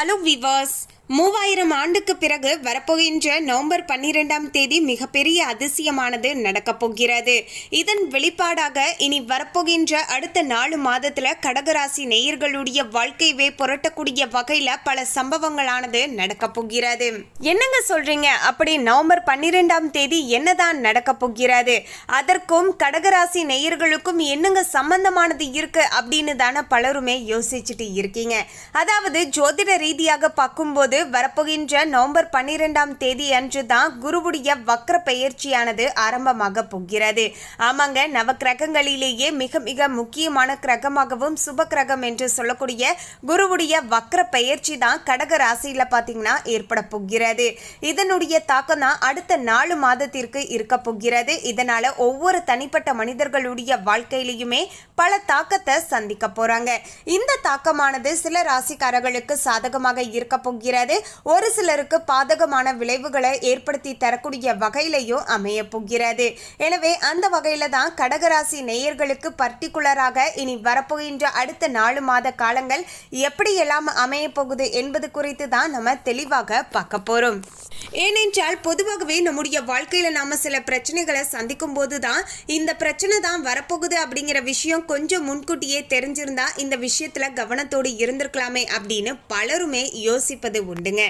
Hello விவாஸ் மூவாயிரம் ஆண்டுக்கு பிறகு வரப்போகின்ற நவம்பர் பன்னிரெண்டாம் தேதி மிகப்பெரிய அதிசயமானது நடக்கப் போகிறது. இதன் வெளிப்பாடாக இனி வரப்போகின்ற அடுத்த நாலு மாதத்துல கடகராசி நேயர்களுடைய வாழ்க்கையவே புரட்டக்கூடிய வகையில பல சம்பவங்களானது நடக்கப் போகிறது. என்னங்க சொல்றீங்க? அப்படி நவம்பர் பன்னிரெண்டாம் தேதி என்னதான் நடக்கப் போகிறது? அதற்கும் கடகராசி நேயர்களுக்கும் என்னங்க சம்பந்தமானது இருக்கு அப்படின்னு தானே பலருமே யோசிச்சுட்டு இருக்கீங்க. அதாவது ஜோதிட ரீதியாக பார்க்கும்போது வரப்போகின்ற நவம்பர் பன்னிரெண்டாம் தேதி அன்று தான் குருவுடைய வக்ர பெயர்ச்சியானது ஆரம்பமாக போகிறது. ஆமாங்க நவ கிரகங்களிலேயே மிக மிக முக்கியமான கிரகமாகவும் சுப கிரகம் என்று சொல்லக்கூடிய குருவுடைய வக்ர பெயர்ச்சி தான் கடக ராசியில பாத்தீங்கன்னா ஏற்பட போகிறது. இதனுடைய தாக்கம் தான் அடுத்த நாலு மாதத்திற்கு இருக்க போகிறது. இதனால ஒவ்வொரு தனிப்பட்ட மனிதர்களுடைய வாழ்க்கையிலையுமே பல தாக்கத்தை சந்திக்க போறாங்க. இந்த தாக்கமானது சில ராசிக்காரர்களுக்கு சாதகம் பாதகமாக இருக்க போகிறது. ஒரு சிலருக்கு பாதகமான விளைவுகளை ஏற்படுத்தி தரக்கூடிய வகையிலையும் அமைய போகிறது. எனவே அந்த வகையில தான் கடகராசி நேயர்களுக்கு பர்டிகுலராக இனி வரப்போகின்ற அடுத்த நாலு மாத காலங்கள் எப்படியெல்லாம் அமைய போகுது என்பது குறித்து தான் நம்ம தெளிவாக பார்க்க போறோம். ஏனென்றால் பொதுவாகவே நம்முடைய வாழ்க்கையில் நாம் சில பிரச்சனைகளை சந்திக்கும் போது தான் இந்த பிரச்சனை தான் வரப்போகுது அப்படிங்கிற விஷயம் கொஞ்சம் முன்கூட்டியே தெரிஞ்சிருந்தா இந்த விஷயத்தில் கவனத்தோடு இருந்திருக்கலாமே அப்படின்னு பலருமே யோசிப்பது உண்டுங்க.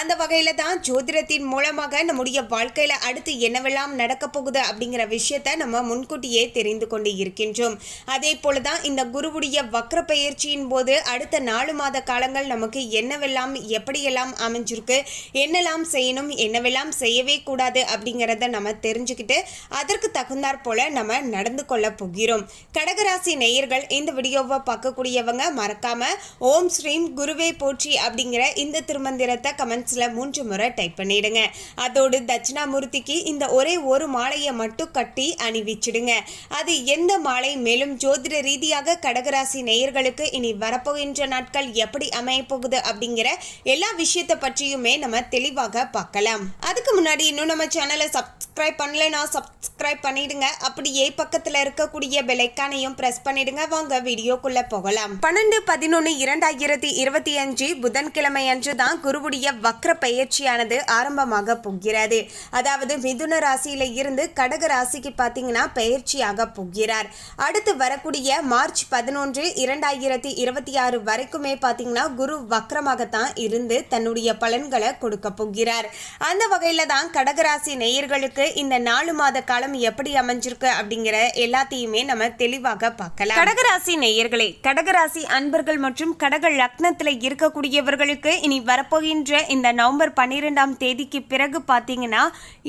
அந்த வகையில் தான் ஜோதிடத்தின் மூலமாக நம்முடைய வாழ்க்கையில் அடுத்து என்னவெல்லாம் நடக்க போகுது அப்படிங்கிற விஷயத்த நம்ம முன்கூட்டியே தெரிந்து கொண்டு இருக்கின்றோம். அதே போலதான் இந்த குருவுடைய வக்ர பயிற்சியின் போது அடுத்த நாலு மாத காலங்கள் நமக்கு என்னவெல்லாம் எப்படியெல்லாம் அமைஞ்சிருக்கு என்னெல்லாம் செய்யணும் என்னவெல்லாம் செய்யவே கூடாது அப்படிங்கிறத நம்ம தெரிஞ்சுக்கிட்டு அதற்கு தகுந்தாற் போல நம்ம நடந்து கொள்ள போகிறோம். கடகராசி நேயர்கள் இந்த வீடியோவை பார்க்கக்கூடியவங்க மறக்காம ஓம் ஸ்ரீம் குருவே போற்றி அப்படிங்கிற இந்த திருமந்திரத்தை கமெண்ட்ஸ்ல மூன்று முறை டைப் பண்ணிடுங்க. அதோடு தட்சிணாமூர்த்திக்கு இந்த ஒரே ஒரு மாலையை மட்டும் கட்டி அணிவிச்சிடுங்க. அது எந்த மாலை? மேலும் ஜோதிட ரீதியாக கடகராசி நேயர்களுக்கு இனி வரப்போகின்ற நாட்கள் எப்படி அமையப்போகுது அப்படிங்கிற எல்லா விஷயத்தை பற்றியுமே நம்ம தெளிவாக பார்க்கலாம். அதுக்கு முன்னாடி இன்னும் நம்ம சேனலை சப்ஸ்கிரைப் பண்ணலைன்னா சப்ஸ்கிரைப் பண்ணிடுங்க. அப்படியே பக்கத்தில் இருக்கக்கூடிய பெலைக்கானையும் ப்ரெஸ் பண்ணிடுங்க. வாங்க வீடியோக்குள்ளே போகலாம். பன்னெண்டு பதினொன்று இரண்டாயிரத்தி இருபத்தி அஞ்சு புதன்கிழமை அன்று தான் குருவுடைய வக்ர பயிற்சியானது ஆரம்பமாக போகிறது. அதாவது மிதுன ராசியில இருந்து கடக ராசிக்கு பார்த்தீங்கன்னா பயிற்சியாக போகிறார். அடுத்து வரக்கூடிய மார்ச் பதினொன்று இரண்டாயிரத்தி இருபத்தி ஆறு வரைக்குமே பார்த்தீங்கன்னா குரு வக்ரமாகத்தான் இருந்து தன்னுடைய பலன்களை கொடுக்க போகிறார். அந்த வகையில் தான் கடகராசி நேயர்களுக்கு இந்த நாலு மாத காலம் எப்படி அமைஞ்சிருக்கு அப்படிங்கிற எல்லாத்தையுமே நம்ம தெளிவாக பார்க்கலாம். கடகராசி நேயர்களே கடகராசி அன்பர்கள் மற்றும் கடக லக்னத்தில் இருக்கக்கூடியவர்களுக்கு இனி வரப்போகின்ற இந்த நவம்பர் பன்னிரெண்டாம் தேதிக்கு பிறகு பார்த்தீங்கன்னா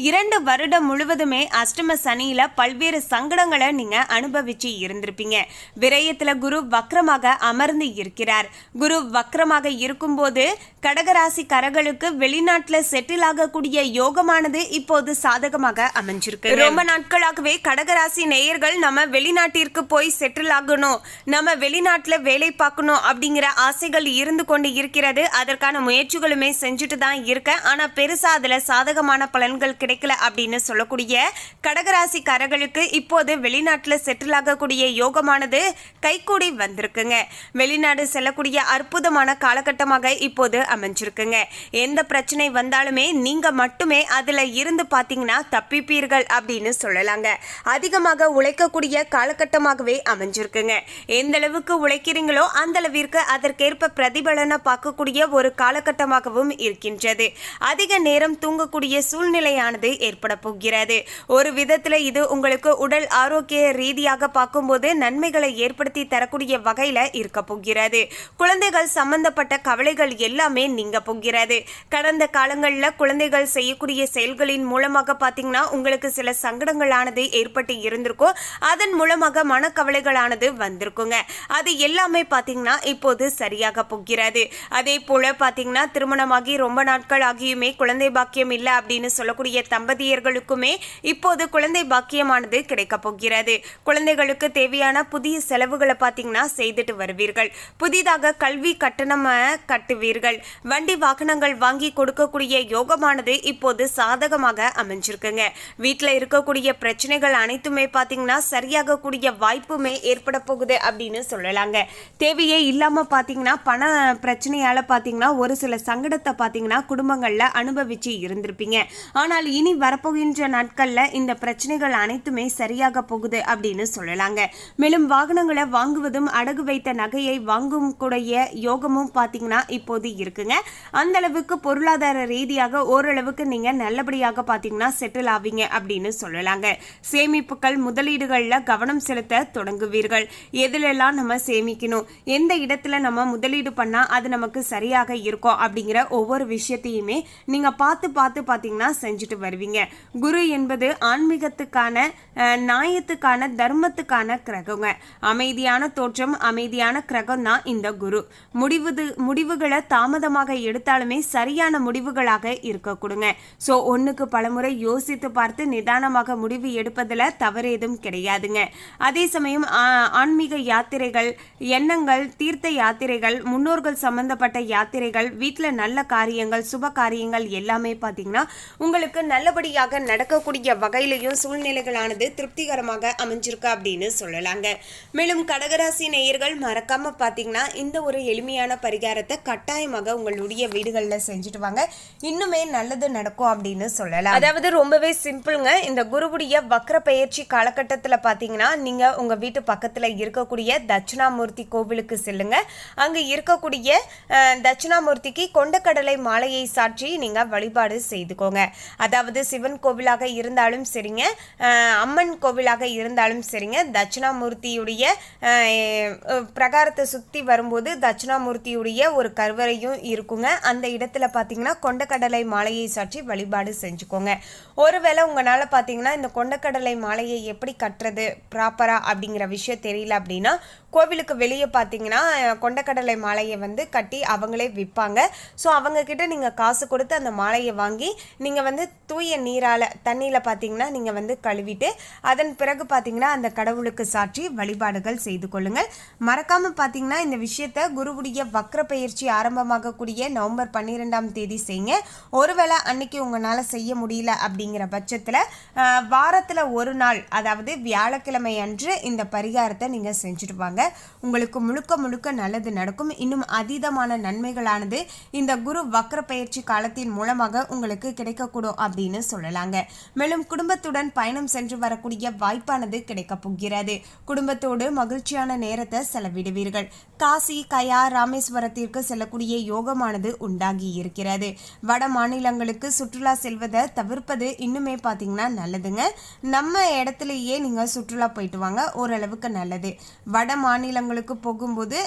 இரண்டு வருடம் முழுவதுமே அஷ்டம சனியில பல்வேறு சங்கடங்களை நீங்க அனுபவிச்சு இருந்திருப்பீங்க. விரயத்தில் குரு வக்ரமாக அமர்ந்து இருக்கிறார். குரு வக்ரமாக இருக்கும்போது கடகராசி கரகளுக்கு வெளிநாட்டில் செட்டில் ஆகக்கூடிய யோகமானது இப்போது சாதகமாக அமைஞ்சிருக்கு. ரொம்ப நாட்களாகவே கடகராசி நேயர்கள் நம்ம வெளிநாட்டிற்கு போய் செட்டில் ஆகணும். நம்ம வெளிநாட்டுல வேலை பார்க்கணும் அப்படிங்கிற ஆசைகள் இருந்து கொண்டு இருக்கிறது. அதற்கான முயற்சிகளுமே செஞ்சுட்டு தான் இருக்கேன். ஆனா பெருசா அதுல சாதகமான பலன்கள் கிடைக்கல அப்படின்னு சொல்லக்கூடிய கடகராசிக்காரர்களுக்கு இப்போது வெளிநாட்டுல செட்டில் ஆகக்கூடிய யோகமானது கைகூடி வந்திருக்குங்க. வெளிநாடு செல்லக்கூடிய அற்புதமான காலகட்டமாக இப்போது அமைஞ்சிருக்குங்க. எந்த பிரச்சனை வந்தாலுமே நீங்க மட்டுமே அதுல இருந்து பாத்தீங்கன்னா தப்பிப்பீர்கள் அப்படின்னு சொல்லலாங்க. அதிகமாக உழைக்கக்கூடிய காலகட்டமாகவே அமைஞ்சிருக்குங்க. எந்த அளவுக்கு உழைக்கிறீங்களோ அந்த அளவிற்கு அதற்கேற்ப பிரதிபலனை பார்க்கக்கூடிய ஒரு காலகட்டமாகவும் இருக்கின்றது. அதிக நேரம் தூங்கக்கூடிய சூழ்நிலையானது ஏற்பட போகிறது. ஒரு விதத்தில் இது உங்களுக்கு உடல் ஆரோக்கிய ரீதியாக பார்க்கும்போது நன்மைகளை ஏற்படுத்தி தரக்கூடிய வகையில் இருக்க போகிறது. குழந்தைகள் சம்பந்தப்பட்ட கவலைகள் எல்லாமே நீங்க போகிறது. கடந்த காலங்களில் குழந்தைகள் செய்யக்கூடிய செயல்களின் மூலமாக பார்த்தீங்க பார்த்தீங்கன்னா உங்களுக்கு சில சங்கடங்களானது ஏற்பட்டு இருந்திருக்கும். அதன் மூலமாக மனக்கவலைகளானது வந்திருக்குங்க. அது எல்லாமே பார்த்தீங்கன்னா இப்போது சரியாக போகிறது. அதே போல பார்த்தீங்கன்னா திருமணமாகி ரொம்ப நாட்கள் ஆகியுமே குழந்தை பாக்கியம் இல்லை அப்படின்னு சொல்லக்கூடிய தம்பதியர்களுக்குமே இப்போது குழந்தை பாக்கியமானது கிடைக்க போகிறது. குழந்தைகளுக்கு தேவையான புதிய செலவுகளை பார்த்தீங்கன்னா செய்துட்டு வருவீர்கள். புதிதாக கல்வி கட்டணம் கட்டுவீர்கள். வண்டி வாகனங்கள் வாங்கி கொடுக்கக்கூடிய யோகமானது இப்போது சாதகமாக அமைஞ்சிருக்குங்க. பாருங்க வீட்டில் இருக்கக்கூடிய பிரச்சனைகள் அனைத்துமே பார்த்தீங்கன்னா சரியாகக்கூடிய வாய்ப்புமே ஏற்பட போகுது அப்படின்னு சொல்லலாங்க. தேவையே இல்லாமல் பார்த்தீங்கன்னா பண பிரச்சனையால் பார்த்தீங்கன்னா ஒரு சில சங்கடத்தை பார்த்தீங்கன்னா குடும்பங்களில் அனுபவிச்சு இருந்திருப்பீங்க. ஆனால் இனி வரப்போகின்ற நாட்களில் இந்த பிரச்சனைகள் அனைத்துமே சரியாக போகுது அப்படின்னு சொல்லலாங்க. மேலும் வாகனங்களை வாங்குவதும் அடகு வைத்த நகையை வாங்கும் கூடிய யோகமும் பார்த்தீங்கன்னா இப்போது இருக்குங்க. அந்த அளவுக்கு பொருளாதார ரீதியாக ஓரளவுக்கு நீங்க நல்லபடியாக பார்த்தீங்கன்னா செட்டில் ஆவீங்க அப்படின்னு சொல்லலாங்க. சேமிப்புகள் முதலீடுகளில் கவனம் செலுத்த தொடங்குவீர்கள். எதிலெல்லாம் நம்ம சேமிக்கணும்? எந்த இடத்துல நம்ம முதலீடு பண்ணா அது நமக்கு சரியாக இருக்கும் அப்படிங்கிற ஒவ்வொரு விஷயத்தையுமே நீங்க பார்த்து பார்த்து பார்த்தீங்கன்னா செஞ்சுட்டு வருவீங்க. குரு என்பது ஆன்மீகத்துக்கான நியாயத்துக்கான தர்மத்துக்கான கிரகங்க. அமைதியான தோற்றம் அமைதியான கிரகம் தான் இந்த குரு. முடிவுது முடிவுகளை தாமதமாக எடுத்தாலுமே சரியான முடிவுகளாக இருக்க கொடுங்க. ஸோ ஒன்றுக்கு பலமுறை யோசித்து பார்த்து நிதானமாக முடிவு எடுப்பதில் தவறு எதுவும் கிடையாதுங்க. அதே சமயம் ஆ- ஆன்மீக யாத்திரைகள் எண்ணங்கள் தீர்த்த யாத்திரைகள் முன்னோர்கள் சம்பந்தப்பட்ட யாத்திரைகள் வீட்டில் நல்ல காரியங்கள் சுப காரியங்கள் எல்லாமே பார்த்தீங்கன்னா உங்களுக்கு நல்லபடியாக நடக்கக்கூடிய வகையிலையும் சூழ்நிலைகளானது திருப்திகரமாக அமைஞ்சிருக்கு அப்படின்னு சொல்லலாங்க. மேலும் கடகராசி நேயர்கள் மறக்காம பார்த்தீங்கன்னா இந்த ஒரு எளிமையான பரிகாரத்தை கட்டாயமாக உங்களுடைய வீடுகளில் செஞ்சுட்டு வாங்க. இன்னுமே நல்லது நடக்கும் அப்படின்னு சொல்லலாம். அதாவது ரொம்ப ரொம்பவே சிம்பிளுங்க. இந்த குருவுடைய வக்ர பயிற்சி காலகட்டத்தில் பார்த்தீங்கன்னா நீங்கள் உங்கள் வீட்டு பக்கத்தில் இருக்கக்கூடிய தட்சிணாமூர்த்தி கோவிலுக்கு செல்லுங்க. அங்கே இருக்கக்கூடிய தட்சிணாமூர்த்திக்கு கொண்டக்கடலை மாலையை சாற்றி நீங்கள் வழிபாடு செய்துக்கோங்க. அதாவது சிவன் கோவிலாக இருந்தாலும் சரிங்க அம்மன் கோவிலாக இருந்தாலும் சரிங்க தட்சிணாமூர்த்தியுடைய பிரகாரத்தை சுற்றி வரும்போது தட்சிணாமூர்த்தியுடைய ஒரு கருவறையும் இருக்குங்க. அந்த இடத்துல பார்த்தீங்கன்னா கொண்டக்கடலை மாலையை சாற்றி வழிபாடு செஞ்சுக்கோங்க. ஒருவேளை உங்களால் பார்த்தீங்கன்னா இந்த கொண்டக்கடலை மாலையை எப்படி கட்டுறது ப்ராப்பராக அப்படிங்கிற விஷயம் தெரியல அப்படின்னா கோவிலுக்கு வெளியே பார்த்தீங்கன்னா கொண்டக்கடலை மாலையை வந்து கட்டி அவங்களே விற்பாங்க ஸோ அவங்கக்கிட்ட நீங்கள் காசு கொடுத்து அந்த மாலையை வாங்கி நீங்கள் வந்து தூய நீரால் தண்ணியில் பார்த்தீங்கன்னா நீங்கள் வந்து கழுவிட்டு அதன் பிறகு பார்த்தீங்கன்னா அந்த கடவுளுக்கு சாற்றி வழிபாடுகள் செய்து கொள்ளுங்கள். மறக்காமல் பார்த்தீங்கன்னா இந்த விஷயத்தை குருவுடைய வக்ர பயிற்சி ஆரம்பமாகக்கூடிய நவம்பர் பன்னிரெண்டாம் தேதி செய்யுங்க. ஒருவேளை அன்னைக்கு உங்களால் செய்ய முடியல அப்படிங்கிற பட்சத்தில் வாரத்தில் ஒரு நாள் அதாவது வியாழக்கிழமை அன்று இந்த பரிகாரத்தை நீங்கள் செஞ்சுட்டு வாங்க. உங்களுக்கு முழுக்க முழுக்க நல்லது நடக்கும். இன்னும் அதீதமான நன்மைகளானது இந்த குரு வக்ர பயிற்சி காலத்தின் மூலமாக உங்களுக்கு கிடைக்கக்கூடும் அப்படின்னு சொல்லலாங்க. மேலும் குடும்பத்துடன் பயணம் சென்று வரக்கூடிய வாய்ப்பானது கிடைக்கப் போகிறது. குடும்பத்தோடு மகிழ்ச்சியான நேரத்தை செலவிடுவீர்கள். காசி கயா ராமேஸ்வரத்திற்கு செல்லக்கூடிய யோகமானது உண்டாகி இருக்கிறது. வட மாநிலங்களுக்கு சுற்றுலா செல்வதை தவிர்ப்பது இன்னுமே பார்த்தீங்கன்னா நல்லதுங்க. நம்ம இடத்துலையே நீங்கள் சுற்றுலா போயிட்டு வாங்க. ஓரளவுக்கு நல்லது. வட மாநிலங்களுக்கு போகும்போது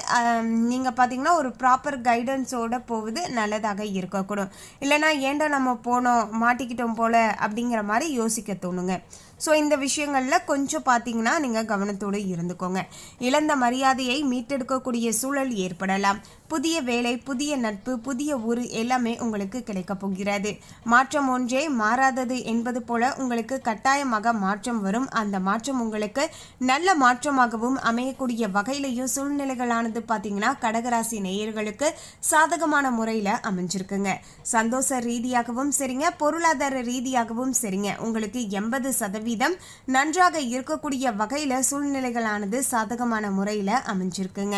நீங்கள் பார்த்தீங்கன்னா ஒரு ப்ராப்பர் கைடன்ஸோட போவது நல்லதாக இருக்கக்கூடும். இல்லைன்னா ஏன்டா நம்ம போனோம் மாட்டிக்கிட்டோம் போல அப்படிங்கிற மாதிரி யோசிக்க தோணுங்க. ஸோ இந்த விஷயங்களில் கொஞ்சம் பார்த்தீங்கன்னா நீங்கள் கவனத்தோடு இருந்துக்கோங்க. இழந்த மரியாதையை மீட்டெடுக்கக்கூடிய சூழல் ஏற்படலாம். புதிய வேலை புதிய நட்பு புதிய ஊர் எல்லாமே உங்களுக்கு கிடைக்கப் போகிறது. மாற்றம் ஒன்றே மாறாதது என்பது போல உங்களுக்கு கட்டாயமாக மாற்றம் வரும். அந்த மாற்றம் உங்களுக்கு நல்ல மாற்றமாகவும் அமையக்கூடிய வகையிலையும் சூழ்நிலைகளானது பார்த்தீங்கன்னா கடகராசி நேயர்களுக்கு சாதகமான முறையில் அமைஞ்சிருக்குங்க. சந்தோஷ ரீதியாகவும் சரிங்க. பொருளாதார ரீதியாகவும் சரிங்க. உங்களுக்கு எண்பது சதவீதம் நன்றாக இருக்கக்கூடிய வகையில் சூழ்நிலைகளானது சாதகமான முறையில் அமைஞ்சிருக்குங்க.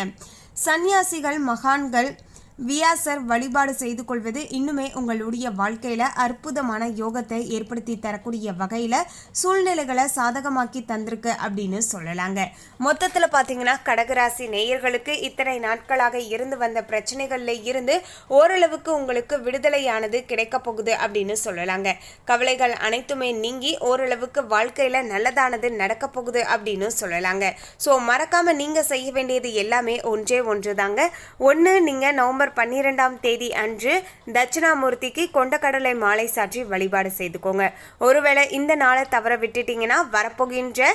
சந்நியாசிகள் மகான்கள் வியாசர் வழிபாடு செய்து கொள்வது இன்னுமே உங்களுடைய வாழ்க்கையில அற்புதமான யோகத்தை ஏற்படுத்தி தரக்கூடிய வகையில சூழ்நிலைகளை சாதகமாக்கி தந்திருக்கு அப்படின்னு சொல்லலாங்க. மொத்தத்துல பாத்தீங்கன்னா கடகராசி நேயர்களுக்கு இத்தனை நாட்களாக இருந்து வந்த பிரச்சனைகள்ல இருந்து ஓரளவுக்கு உங்களுக்கு விடுதலையானது கிடைக்க போகுது அப்படின்னு சொல்லலாங்க. கவலைகள் அனைத்துமே நீங்கி ஓரளவுக்கு வாழ்க்கையில நல்லதானது நடக்க போகுது அப்படின்னு சொல்லலாங்க. ஸோ மறக்காம நீங்க செய்ய வேண்டியது எல்லாமே ஒன்றே ஒன்று தாங்க ஒன்று நீங்க நவம்பர் பன்னிரெண்டாம் தேதி அன்று தட்சிணாமூர்த்திக்கு கொண்டக்கடலை மாலை சாற்றி வழிபாடு செய்துக்கோங்க. ஒருவேளை இந்த நாளை தவற விட்டுட்டீங்கன்னா வரப்போகின்ற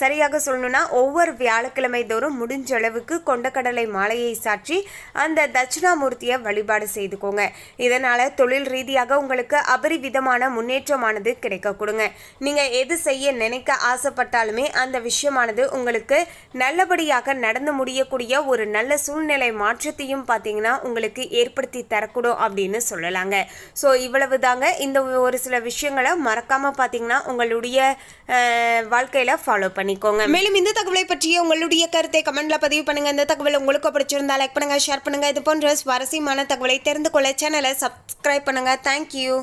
சரியாக சொல்லணும்னா ஒவ்வொரு வியாழக்கிழமை தோறும் முடிஞ்ச அளவுக்கு கொண்டக்கடலை மாலையை சாற்றி அந்த தட்சிணாமூர்த்தியை வழிபாடு செய்துக்கோங்க. இதனால் தொழில் ரீதியாக உங்களுக்கு அபரிவிதமான முன்னேற்றமானது கிடைக்க கொடுங்க. நீங்கள் எது செய்ய நினைக்க ஆசைப்பட்டாலுமே அந்த விஷயமானது உங்களுக்கு நல்லபடியாக நடந்து முடியக்கூடிய ஒரு நல்ல சூழ்நிலை மாற்றத்தையும் பார்த்தீங்கன்னா தான் உங்களுக்கு ஏற்படுத்தி தரக்கூடும் அப்படின்னு சொல்லலாங்க. ஸோ இவ்வளவு தாங்க இந்த ஒரு சில விஷயங்களை மறக்காமல் பார்த்தீங்கன்னா உங்களுடைய வாழ்க்கையில் ஃபாலோ பண்ணிக்கோங்க. மேலும் இந்த தகவலை பற்றிய உங்களுடைய கருத்தை கமெண்ட்ல பதிவு பண்ணுங்க. இந்த தகவல் உங்களுக்கு பிடிச்சிருந்தா லைக் பண்ணுங்க ஷேர் பண்ணுங்க. இது போன்ற சுவாரஸ்யமான தகவலை தெரிந்து கொள்ள சேனலை சப்ஸ்கிரைப் பண்ணுங்க. தேங்க்யூ